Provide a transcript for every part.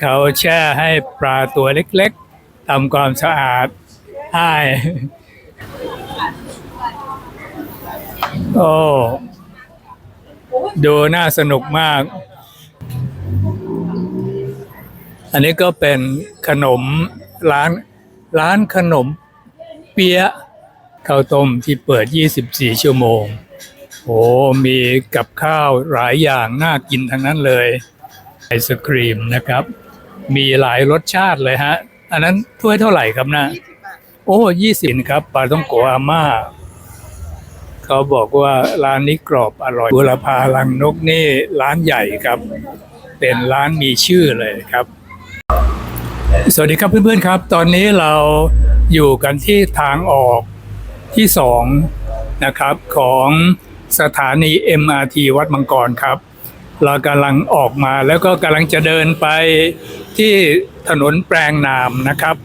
เขาแช่ให้ปลาตัวเล็กๆทำความสะอาดให้โอ้ดูน่าสนุกมาก อันนี้ก็เป็นขนมร้านร้านขนมเปี๊ยะข้าวต้มที่เปิด 24 ชั่วโมง โอ้มีกับข้าวหลายอย่างน่ากินทั้งนั้นเลย ไอศครีมนะครับ มีหลายรสชาติเลยฮะ อันนั้นถ้วยเท่าไหร่ครับนะ โอ้ยี่สิบครับปลาต้องโกอาม่า เขาบอกว่าร้านนี้กรอบอร่อยบุรพาลังนกนี่ร้านใหญ่ครับ เป็นร้านมีชื่อเลยครับ สวัสดีครับเพื่อนๆครับ ตอนนี้เราอยู่กันที่ทางออกที่สองนะครับของสถานี MRT วัดมังกรครับ เรากำลังออกมาแล้วก็กำลังจะเดินไปที่ถนนแปลงนามนะครับ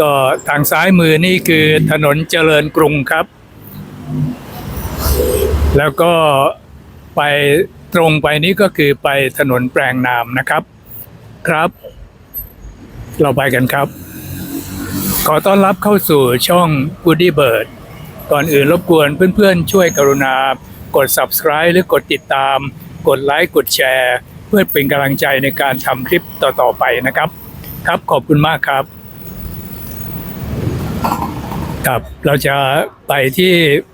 ก็ทางซ้ายมือนี่คือถนนเจริญกรุงครับ แล้วก็ไปตรงไปนี้ก็คือไปถนนแปลงนามนะครับครับ เราไปกันครับ ขอต้อนรับเข้าสู่ช่อง Goody Bird ก่อนอื่นรบกวนเพื่อนๆ ช่วยกรุณากด subscribe หรือกดติดตาม กดไลค์กดแชร์ เพื่อเป็นกำลังใจในการทำคลิปต่อๆไปนะครับ ครับขอบคุณมากครับครับเราจะไปที่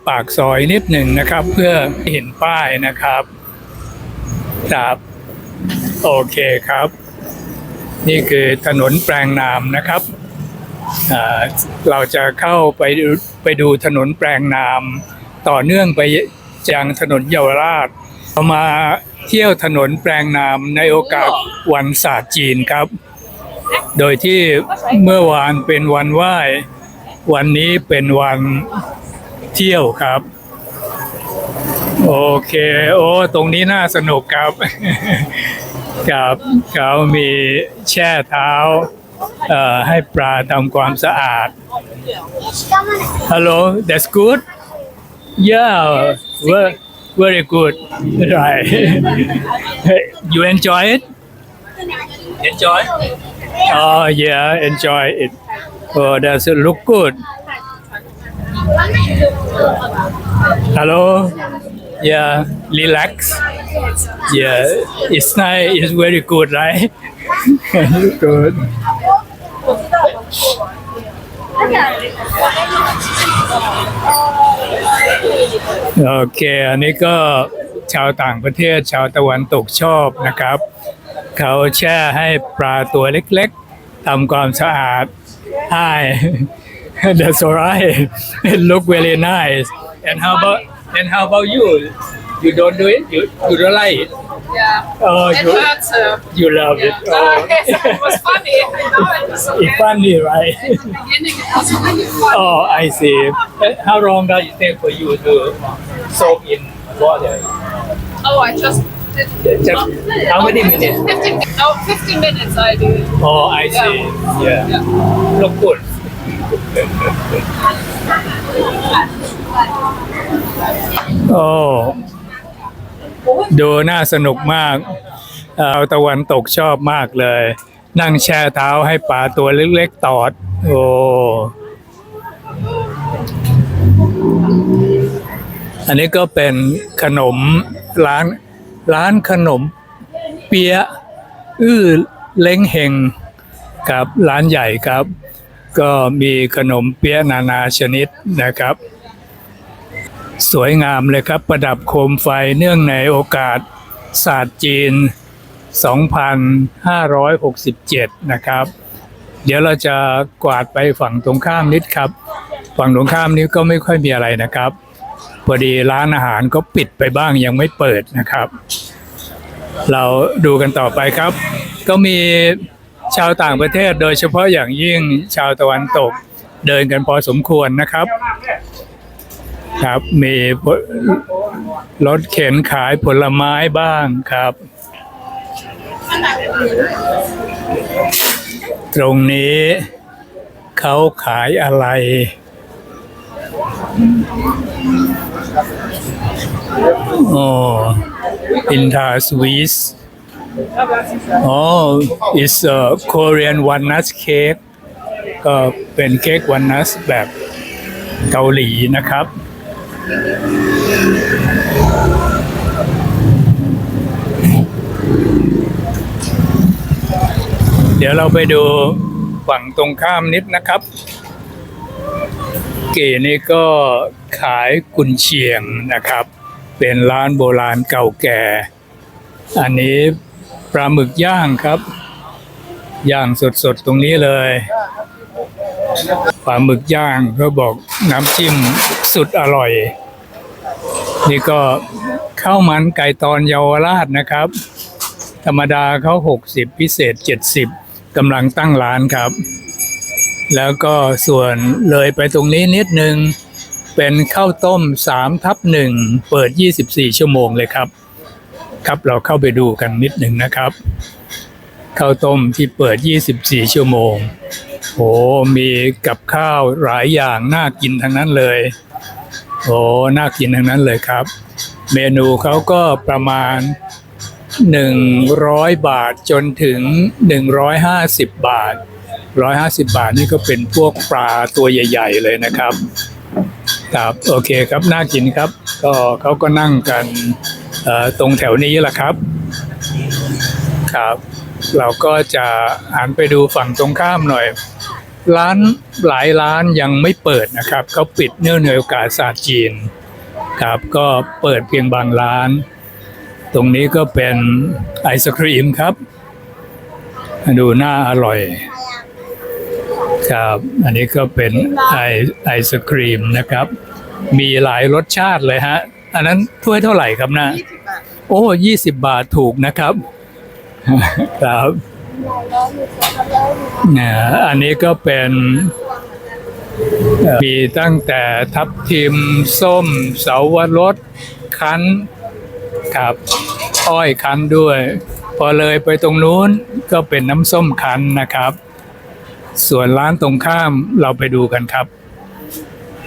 ปากซอยนิดหนึ่งนะครับ เพื่อเห็นป้ายนะครับครับโอเคครับ นี่คือถนนแปลงนามนะครับเราจะเข้าไปไปดูถนนแปลงนาม ต่อเนื่องไปยังถนนเยาวราช เรามาเที่ยวถนนแปลงนามในโอกาสวันศาสตร์จีนครับ โดยที่เมื่อวานเป็นวันไหว้ วันนี้เป็นวันเที่ยวครับ โอเค โอ้ตรงนี้น่าสนุกครับครับเขามีแช่เท้าให้ปลาทำความสะอาด Hello that's good yeah very very good. Right. You enjoy it? Enjoy? Oh yeah enjoy it. Oh does it look good. Hello? Yeah relax. Yeah it's nice it's very good right? Good โอเค อันนี้ก็ชาวต่างประเทศชาวตะวันตกชอบนะครับ เขาแช่ให้ปลาตัวเล็กๆทำความสะอาดให้ That's alright it look very nice and how about and how about you you don't do it you you don't like it Yeah. oh It you hurts. Uh, you love it yeah. oh it was funny. It was okay. it's funny right In the beginning, it was really funny. oh I see how long does it take for you to soak in water Oh, I just did. Just how many minutes? 15, no, 15 minutes I do. Oh, I see. Yeah. Yeah. Look good. โอ้ ดูน่าสนุกมากเอ่อตะวันตกชอบมากเลย นั่งแช่เท้าให้ปลาตัวเล็กๆตอด โอ้อันนี้ก็เป็นขนมร้านร้านขนมเปี๊ยะอื้อเล้งเฮงครับร้านใหญ่ครับ ก็มีขนมเปี๊ยะนานาชนิดนะครับ สวยงามเลยครับประดับโคมไฟเนื่องในโอกาสศาสตร์จีน 2567 นะครับ เดี๋ยวเราจะกวาดไปฝั่งตรงข้ามนิดครับ ฝั่งตรงข้ามนี้ก็ไม่ค่อยมีอะไรนะครับ พอดีร้านอาหารก็ปิดไปบ้างยังไม่เปิดนะครับ เราดูกันต่อไปครับ ก็มีชาวต่างประเทศโดยเฉพาะอย่างยิ่งชาวตะวันตกเดินกันพอสมควรนะครับ ครับ มีรถเข็นขายผลไม้บ้างครับ ตรงนี้เขาขายอะไร โอ้อินทาสวิสอ๋อ is a Korean walnut cake ก็เป็นเค้กวันนัสแบบเกาหลีนะครับ เดี๋ยวเราไปดูฝั่งตรงข้ามนิดนะครับ เก๋นี่ก็ขายกุนเชียงนะครับ เป็นร้านโบราณเก่าแก่ อันนี้ปลาหมึกย่างครับ ย่างสดๆตรงนี้เลยปลาหมึกย่างก็บอกน้ำจิ้ม สุดอร่อย นี่ก็ข้าวมันไก่ตอนเยาวราชนะครับ ธรรมดาเขา60 พิเศษ 70กำลังตั้งร้านครับ แล้วก็ส่วนเลยไปตรงนี้นิดนึง เป็นข้าวต้ม3ทับหนึ่งเปิด 24 ชั่วโมงเลยครับ ครับเราเข้าไปดูกันนิดหนึ่งนะครับข้าวต้มที่เปิด 24 ชั่วโมง โอ้มีกับข้าวหลายอย่างน่ากินทั้งนั้นเลย โอ้น่ากินทั้งนั้นเลยครับ เมนูเขาก็ประมาณ 100 บาทจนถึง 150 บาท 150 บาทนี่ก็เป็นพวกปลาตัวใหญ่ ๆ เลยนะครับครับโอเคครับน่ากินครับ ก็เขาก็นั่งกันตรงแถวนี้แหละครับ ครับ เราก็จะหันไปดูฝั่งตรงข้ามหน่อย ร้านหลายร้านยังไม่เปิดนะครับเขาปิดเนื่องในโอกาสศาสตร์จีนครับก็เปิดเพียงบางร้าน ตรงนี้ก็เป็นไอศครีมครับ ดูน่าอร่อยครับอันนี้ก็เป็นไอไอศครีมนะครับ มีหลายรสชาติเลยฮะ อันนั้นถ้วยเท่าไหร่ครับนะ โอ้ยี่สิบบาทถูกนะครับ ครับ เนี่ยอันนี้ก็เป็นมีตั้งแต่ทับทิมส้ม เสาวรสคั้นครับอ้อยคั้นด้วย พอเลยไปตรงนู้นก็เป็นน้ำส้มคั้นนะครับ ส่วนร้านตรงข้ามเราไปดูกันครับ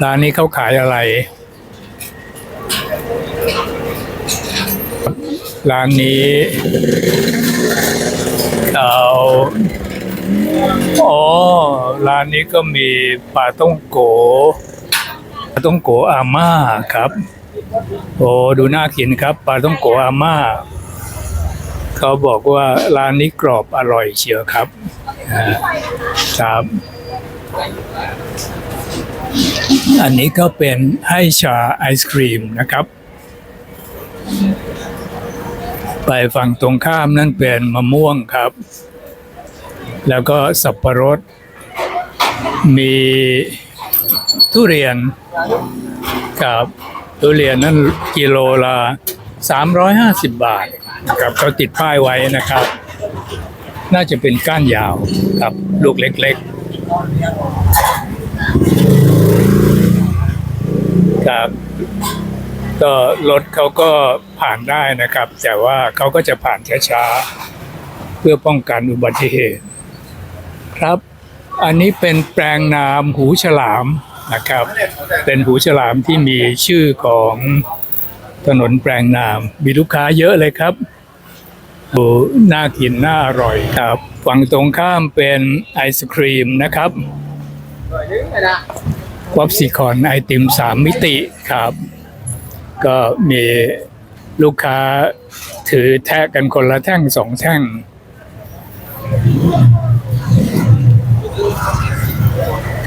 ร้านนี้เขาขายอะไร ร้านนี้ เขาอ๋อ ร้านนี้ก็มีปลาต้องโกปลาต้องโกอาม่าครับ โอ้ดูน่ากินครับปลาต้องโกอาม่า เขาบอกว่าร้านนี้กรอบอร่อยเชียวครับครับ อันนี้ก็เป็นให้ชาไอศครีมนะครับ ไปฝั่งตรงข้ามนั่นเป็นมะม่วงครับ แล้วก็สับปะรด มีทุเรียนกับทุเรียนนั่นกิโลละ350 บาทกับเขาติดป้ายไว้นะครับ น่าจะเป็นก้านยาวกับลูกเล็กๆครับ ก็รถเขาก็ผ่านได้นะครับ แต่ว่าเขาก็จะผ่านช้าๆ เพื่อป้องกันอุบัติเหตุ ครับ อันนี้เป็นแปลงนามหูฉลามนะครับ เป็นหูฉลามที่มีชื่อของถนนแปลงนาม มีลูกค้าเยอะเลยครับดูน่ากินน่าอร่อยครับฝั่งตรงข้ามเป็นไอศครีมนะครับวับซิคอนไอติมสามมิติครับ ก็มีลูกค้าถือแทะกันคนละแท่งสองแท่ง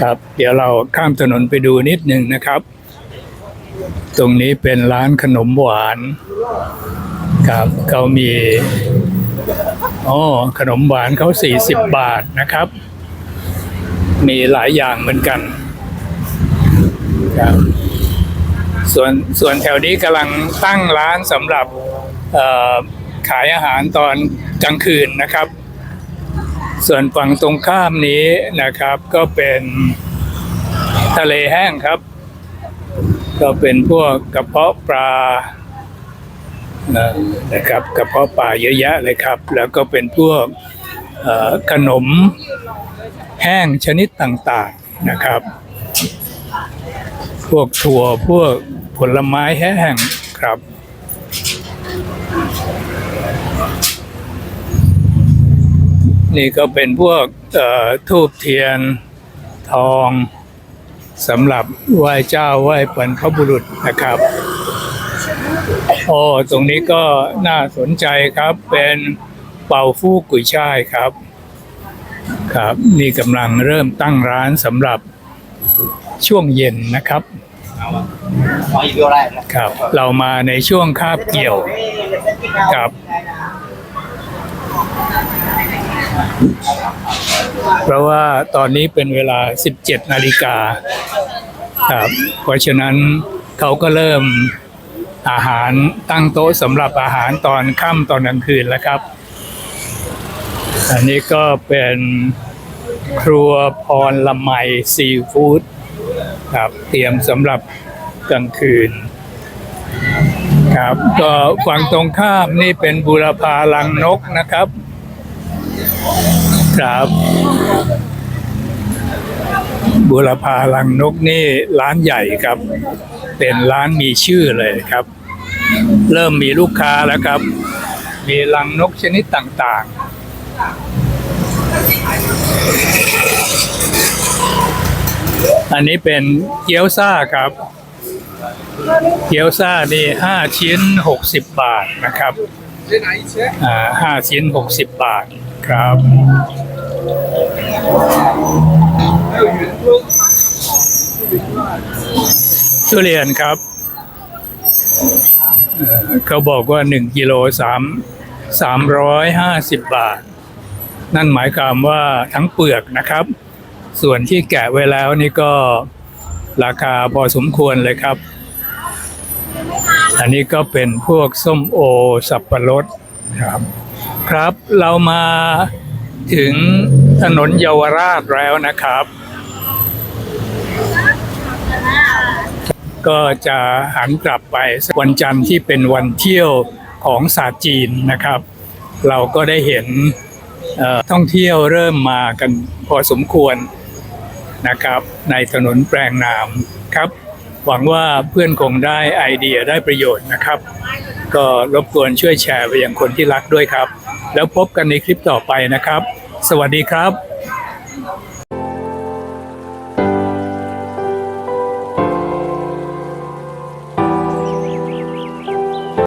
ครับ เดี๋ยวเราข้ามถนนไปดูนิดหนึ่งนะครับ ตรงนี้เป็นร้านขนมหวาน ครับเขามีอ๋อขนมหวานเขาสี่สิบบาทนะครับ มีหลายอย่างเหมือนกัน ครับ ส่วนส่วนแถวนี้กำลังตั้งร้านสำหรับขายอาหารตอนกลางคืนนะครับ ส่วนฝั่งตรงข้ามนี้นะครับ ก็เป็นทะเลแห้งครับ ก็เป็นพวกกระเพาะปลานะครับกระเพาะปลาเยอะแยะเลยครับ แล้วก็เป็นพวกขนมแห้งชนิดต่างๆนะครับ พวกถั่วพวก ผลไม้แห้งครับ นี่ก็เป็นพวกทูบเทียนทองสำหรับไหว้เจ้าไหว้บรรพบุรุษนะครับโอ้ตรงนี้ก็น่าสนใจครับ เป็นเป่าฟูกกุยช่ายครับ ครับ นี่กำลังเริ่มตั้งร้านสำหรับช่วงเย็นนะครับ ครับ เรามาในช่วงคาบเกี่ยวกับเพราะว่าตอนนี้เป็นเวลา 17 นาฬิกาครับ เพราะฉะนั้นเขาก็เริ่มอาหารตั้งโต๊ะสำหรับอาหารตอนค่ำตอนกลางคืนแล้วครับ อันนี้ก็เป็นครัวพรละไมซีฟู้ด ครับเตรียมสำหรับกลางคืน ครับ ก็ฝั่งตรงข้ามนี่เป็นบูรพาลังนกนะครับ ครับ บุรพาลังนกนี่ร้านใหญ่ครับ เป็นร้านมีชื่อเลยครับ เริ่มมีลูกค้าแล้วครับ มีลังนกชนิดต่างๆ อันนี้เป็นเกี๊ยวซ่าครับ เกี๊ยวซ่านี่ห้าชิ้นหกสิบบาทนะครับอ่าห้าชิ้นหกสิบบาทครับทุเรียนครับเอ่อเขาบอกว่าหนึ่งกิโลสามสามร้อยห้าสิบบาท นั่นหมายความว่าทั้งเปลือกนะครับ ส่วนที่แกะไว้แล้วนี่ก็ราคาพอสมควรเลยครับ อันนี้ก็เป็นพวกส้มโอสับปะรดครับ ครับเรามาถึงถนนเยาวราชแล้วนะครับ ก็จะหันกลับไปวันจันทร์ที่เป็นวันเที่ยวของศาสตร์จีนนะครับ เราก็ได้เห็นท่องเที่ยวเริ่มมากันพอสมควร นะครับ ในถนนแปลงนามครับ หวังว่าเพื่อนคงได้ไอเดียได้ประโยชน์นะครับ ก็รบกวนช่วยแชร์ไปยังคนที่รักด้วยครับ แล้วพบกันในคลิปต่อไปนะครับ สวัสดีครับ